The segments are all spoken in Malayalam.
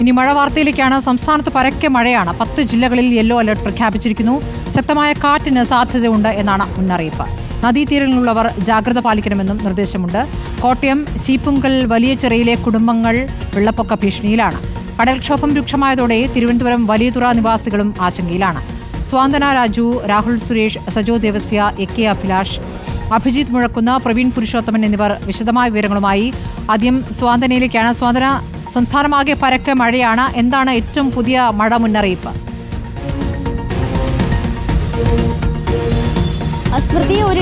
ഇനി മഴ വാർത്തയിലേക്കാണ് സംസ്ഥാനത്ത് പരക്കെ മഴയാണ്. പത്ത് ജില്ലകളിൽ യെല്ലോ അലർട്ട് പ്രഖ്യാപിച്ചിരിക്കുന്നു. ശക്തമായ കാറ്റിന് സാധ്യതയുണ്ട് എന്നാണ് മുന്നറിയിപ്പ്. നദീതീരങ്ങളിലുള്ളവർ ജാഗ്രത പാലിക്കണമെന്നും നിർദ്ദേശമുണ്ട്. കോട്ടയം ചീപ്പുങ്കൽ വലിയ ചെറിയിലെ കുടുംബങ്ങൾ വെള്ളപ്പൊക്ക ഭീഷണിയിലാണ്. കടൽക്ഷോഭം രൂക്ഷമായതോടെ തിരുവനന്തപുരം വലിയതുറ നിവാസികളും ആശങ്കയിലാണ്. സ്വാന്തന രാജു രാഹുൽ സുരേഷ് സജോ ദേവസ്യ എ കെ അഭിലാഷ് അഭിജിത്ത് മുഴക്കുന്ന പ്രവീൺ പുരുഷോത്തമൻ എന്നിവർ വിശദമായ വിവരങ്ങളുമായി ആദ്യം സ്വാന്തനയിലേക്കാണ്. സ്വാന്തന സംസ്ഥാനമാകെ പരക്കെ മഴയാണ്. എന്താണ് ഏറ്റവും പുതിയ മഴ മുന്നറിയിപ്പ്?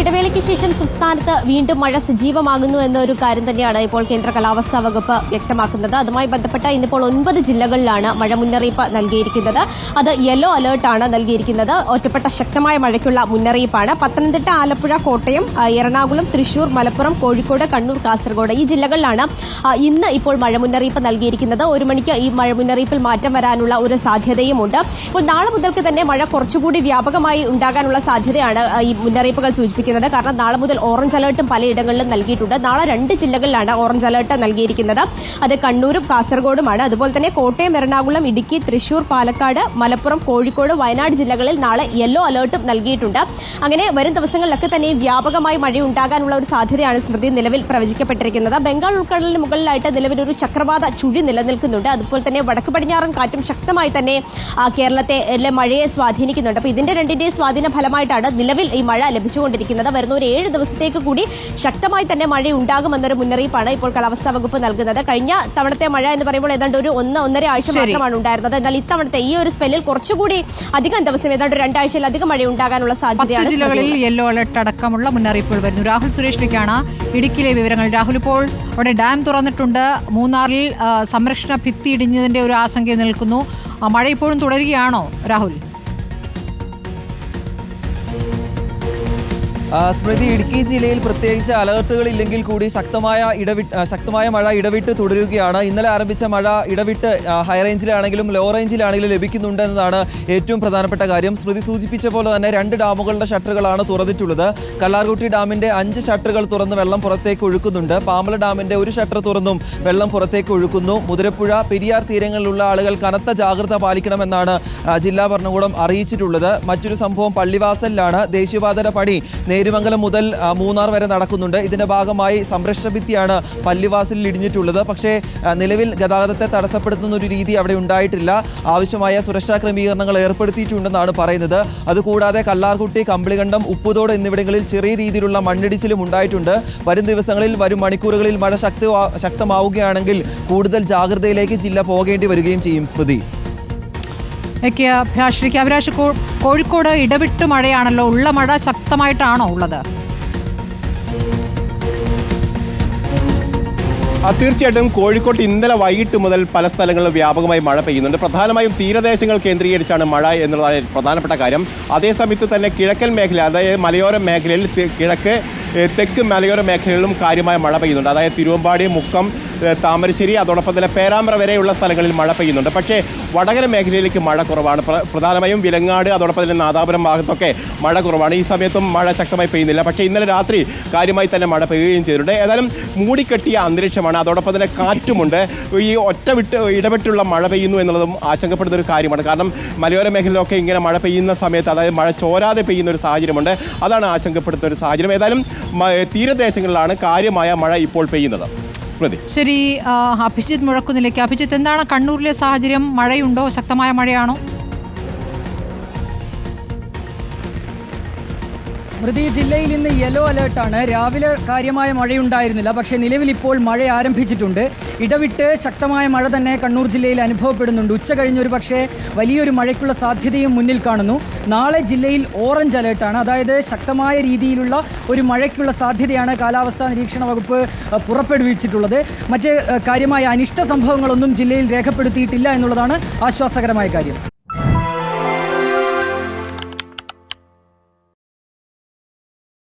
ഇടവേളയ്ക്ക് ശേഷം സംസ്ഥാനത്ത് വീണ്ടും മഴ സജീവമാകുന്നു എന്ന ഒരു കാര്യം തന്നെയാണ് ഇപ്പോൾ കേന്ദ്ര കാലാവസ്ഥാ വകുപ്പ് വ്യക്തമാക്കുന്നത്. അതുമായി ബന്ധപ്പെട്ട ഇന്നിപ്പോൾ ഒൻപത് ജില്ലകളിലാണ് മഴ മുന്നറിയിപ്പ് നൽകിയിരിക്കുന്നത്. അത് യെല്ലോ അലേർട്ടാണ് നൽകിയിരിക്കുന്നത്. ഒറ്റപ്പെട്ട ശക്തമായ മഴയ്ക്കുള്ള മുന്നറിയിപ്പാണ്. പത്തനംതിട്ട ആലപ്പുഴ കോട്ടയം എറണാകുളം തൃശൂർ മലപ്പുറം കോഴിക്കോട് കണ്ണൂർ കാസർഗോഡ് ഈ ജില്ലകളിലാണ് ഇന്ന് ഇപ്പോൾ മഴ മുന്നറിയിപ്പ് നൽകിയിരിക്കുന്നത്. ഒരു മണിക്ക് ഈ മഴ മുന്നറിയിപ്പിൽ മാറ്റം വരാനുള്ള ഒരു സാധ്യതയുമുണ്ട്. ഇപ്പോൾ നാളെ മുതൽക്ക് തന്നെ മഴ കുറച്ചുകൂടി വ്യാപകമായി ഉണ്ടാകാനുള്ള സാധ്യതയാണ് ഈ മുന്നറിയിപ്പുകൾ സൂചിപ്പിക്കുന്നത്. കാരണം നാളെ മുതൽ ഓറഞ്ച് അലേർട്ടും പലയിടങ്ങളിലും നൽകിയിട്ടുണ്ട്. നാളെ രണ്ട് ജില്ലകളിലാണ് ഓറഞ്ച് അലേർട്ട് നൽകിയിരിക്കുന്നത്. അത് കണ്ണൂരും കാസർഗോഡുമാണ്. അതുപോലെ തന്നെ കോട്ടയം എറണാകുളം ഇടുക്കി തൃശൂർ പാലക്കാട് മലപ്പുറം കോഴിക്കോട് വയനാട് ജില്ലകളിൽ നാളെ യെല്ലോ അലേർട്ടും നൽകിയിട്ടുണ്ട്. അങ്ങനെ വരും ദിവസങ്ങളിലൊക്കെ തന്നെ വ്യാപകമായി മഴയുണ്ടാകാനുള്ള ഒരു സാധ്യതയാണ് സ്മൃതി നിലവിൽ പ്രവചിക്കപ്പെട്ടിരിക്കുന്നത്. ബംഗാൾ ഉൾക്കടലിന് മുകളിലായിട്ട് നിലവിൽ ഒരു ചക്രവാത ചുഴി നിലനിൽക്കുന്നുണ്ട്. അതുപോലെ തന്നെ വടക്ക് പടിഞ്ഞാറൻ കാറ്റും ശക്തമായി തന്നെ കേരളത്തെ മഴയെ സ്വാധീനിക്കുന്നുണ്ട്. അപ്പോൾ ഇതിന്റെ രണ്ടിന്റെയും സ്വാധീന ഫലമായിട്ടാണ് നിലവിൽ ഈ മഴ ലഭിച്ചുകൊണ്ടിരിക്കുന്നത്. വരുന്ന ഒരു ഏഴ് ദിവസത്തേക്ക് കൂടി ശക്തമായി തന്നെ മഴ ഉണ്ടാകുമെന്നൊരു മുന്നറിയിപ്പാണ് ഇപ്പോൾ കാലാവസ്ഥാ വകുപ്പ് നൽകുന്നത്. കഴിഞ്ഞ തവണത്തെ മഴ എന്ന് പറയുമ്പോൾ ഏതാണ്ട് ഒരു ഒന്ന് ഒന്നര ആഴ്ച. മാത്രമാണ് ഉണ്ടായിരുന്നത്. എന്നാൽ ഇത്തവണത്തെ ഈ ഒരു സ്പെല്ലിൽ കുറച്ചുകൂടി അധികം ദിവസം ഏതാണ്ട് രണ്ടാഴ്ചയിലധികം മഴ ഉണ്ടാകാനുള്ള സാധ്യതയാണ് ജില്ലകളിൽ യെല്ലോ അലർട്ട് അടക്കമുള്ള മുന്നറിയിപ്പുകൾ വരുന്നു. രാഹുൽ സുരേഷിലേക്കാണ് ഇടുക്കിയിലെ വിവരങ്ങൾ. രാഹുൽ ഇപ്പോൾ അവിടെ ഡാം തുറന്നിട്ടുണ്ട്. മൂന്നാറിൽ സംരക്ഷണ ഭിത്തി ഇടിഞ്ഞതിന്റെ ഒരു ആശങ്ക നിൽക്കുന്നു. മഴ ഇപ്പോഴും തുടരുകയാണോ രാഹുൽ? സ്മൃതി ഇടുക്കി ജില്ലയിൽ പ്രത്യേകിച്ച് അലർട്ടുകൾ ഇല്ലെങ്കിൽ കൂടി ശക്തമായ ഇടവിട്ട് ശക്തമായ മഴ ഇടവിട്ട് തുടരുകയാണ്. ഇന്നലെ ആരംഭിച്ച മഴ ഇടവിട്ട് ഹൈ റേഞ്ചിലാണെങ്കിലും ലോ റേഞ്ചിലാണെങ്കിലും ലഭിക്കുന്നുണ്ട് എന്നതാണ് ഏറ്റവും പ്രധാനപ്പെട്ട കാര്യം. സ്മൃതി സൂചിപ്പിച്ച പോലെ തന്നെ രണ്ട് ഡാമുകളുടെ ഷട്ടറുകളാണ് തുറന്നിട്ടുള്ളത്. കല്ലാർകുട്ടി ഡാമിന്റെ അഞ്ച് ഷട്ടറുകൾ തുറന്ന് വെള്ളം പുറത്തേക്ക് ഒഴുക്കുന്നുണ്ട്. പാമ്പല ഡാമിന്റെ ഒരു ഷട്ടർ തുറന്നും വെള്ളം പുറത്തേക്ക് ഒഴുക്കുന്നു. മുതിരപ്പുഴ പെരിയാർ തീരങ്ങളിലുള്ള ആളുകൾ കനത്ത ജാഗ്രത പാലിക്കണമെന്നാണ് ജില്ലാ ഭരണകൂടം അറിയിച്ചിട്ടുള്ളത്. മറ്റൊരു സംഭവം പള്ളിവാസലിലാണ്. ദേശീയപാതയുടെ പണി നേരുമംഗലം മുതൽ മൂന്നാർ വരെ നടക്കുന്നുണ്ട്. ഇതിന്റെ ഭാഗമായി സംരക്ഷണ ഭിത്തിയാണ് പല്ലിവാസിലിൽ ഇടിഞ്ഞിട്ടുള്ളത്. പക്ഷേ നിലവിൽ ഗതാഗതത്തെ തടസ്സപ്പെടുത്തുന്ന ഒരു രീതി അവിടെ ഉണ്ടായിട്ടില്ല. ആവശ്യമായ സുരക്ഷാ ക്രമീകരണങ്ങൾ ഏർപ്പെടുത്തിയിട്ടുണ്ടെന്നാണ് പറയുന്നത്. അതുകൂടാതെ കല്ലാർകുട്ടി കമ്പിളികണ്ടം ഉപ്പുതോട് എന്നിവിടങ്ങളിൽ ചെറിയ രീതിയിലുള്ള മണ്ണിടിച്ചിലും ഉണ്ടായിട്ടുണ്ട്. വരും ദിവസങ്ങളിൽ വരും മണിക്കൂറുകളിൽ മഴ ശക്തി ശക്തമാവുകയാണെങ്കിൽ കൂടുതൽ ജാഗ്രതയിലേക്ക് ജില്ല പോകേണ്ടി വരികയും ചെയ്യും സ്മൃതി. എനിക്ക് അഭിലാഷിലേക്ക് അഭിലാഷ് കോഴിക്കോട് ഇടവിട്ട് മഴയാണല്ലോ. ഉള്ള മഴ ശക്തമായിട്ടാണോ ഉള്ളത്? തീർച്ചയായിട്ടും കോഴിക്കോട്ട് ഇന്നലെ വൈകിട്ട് മുതൽ പല സ്ഥലങ്ങളിലും വ്യാപകമായി മഴ പെയ്യുന്നുണ്ട്. പ്രധാനമായും തീരദേശങ്ങൾ കേന്ദ്രീകരിച്ചാണ് മഴ എന്നുള്ളതാണ് പ്രധാനപ്പെട്ട കാര്യം. അതേസമയത്ത് തന്നെ കിഴക്കൻ മേഖല അതായത് മലയോര മേഖലയിൽ കിഴക്ക് തെക്ക് മലയോര മേഖലകളിലും കാര്യമായ മഴ പെയ്യുന്നുണ്ട്. അതായത് തിരുവമ്പാടി മുക്കം താമരശ്ശേരി അതോടൊപ്പം തന്നെ പേരാമ്പ്ര വരെയുള്ള സ്ഥലങ്ങളിൽ മഴ പെയ്യുന്നുണ്ട്. പക്ഷേ വടകര മേഖലയിലേക്ക് മഴ കുറവാണ്. പ്രധാനമായും വിലങ്ങാട് അതോടൊപ്പം തന്നെ നാദാപുരം ഭാഗത്തൊക്കെ മഴ കുറവാണ്. ഈ സമയത്തും മഴ ശക്തമായി പെയ്യുന്നില്ല. പക്ഷേ ഇന്നലെ രാത്രി കാര്യമായി തന്നെ മഴ പെയ്യുകയും ചെയ്തിട്ടുണ്ട്. ഏതായാലും മൂടിക്കെട്ടിയ അന്തരീക്ഷമാണ്. അതോടൊപ്പം തന്നെ കാറ്റുമുണ്ട്. ഈ ഒറ്റ വിട്ട് ഇടപെട്ടുള്ള മഴ പെയ്യുന്നു എന്നുള്ളതും ആശങ്കപ്പെടുന്ന ഒരു കാര്യമാണ്. കാരണം മലയോര മേഖലയിലൊക്കെ ഇങ്ങനെ മഴ പെയ്യുന്ന സമയത്ത് അതായത് മഴ ചോരാതെ പെയ്യുന്ന ഒരു സാഹചര്യമുണ്ട്. അതാണ് ആശങ്കപ്പെടുത്തുന്ന ഒരു സാഹചര്യം. ഏതായാലും തീരദേശങ്ങളിലാണ് കാര്യമായ മഴ ഇപ്പോൾ പെയ്യുന്നത്. ശരി അഭിജിത്ത് മുഴക്കുന്നിലേക്ക്. അഭിജിത്ത് എന്താണ് കണ്ണൂരിലെ സാഹചര്യം? മഴയുണ്ടോ? ശക്തമായ മഴയാണോ? സ്മൃതി ജില്ലയിൽ ഇന്ന് യെല്ലോ അലേർട്ടാണ് രാവിലെ കാര്യമായ മഴയുണ്ടായിരുന്നില്ല. പക്ഷേ നിലവിൽ ഇപ്പോൾ മഴ ആരംഭിച്ചിട്ടുണ്ട്. ഇടവിട്ട് ശക്തമായ മഴ തന്നെ കണ്ണൂർ ജില്ലയിൽ അനുഭവപ്പെടുന്നുണ്ട്. ഉച്ച കഴിഞ്ഞൊരു പക്ഷേ വലിയൊരു മഴയ്ക്കുള്ള സാധ്യതയും മുന്നിൽ കാണുന്നു. നാളെ ജില്ലയിൽ ഓറഞ്ച് അലേർട്ടാണ് അതായത് ശക്തമായ രീതിയിലുള്ള ഒരു മഴയ്ക്കുള്ള സാധ്യതയാണ് കാലാവസ്ഥാ നിരീക്ഷണ വകുപ്പ് പുറപ്പെടുവിച്ചിട്ടുള്ളത്. മറ്റ് കാര്യമായ അനിഷ്ട സംഭവങ്ങളൊന്നും ജില്ലയിൽ രേഖപ്പെടുത്തിയിട്ടില്ല എന്നുള്ളതാണ് ആശ്വാസകരമായ കാര്യം.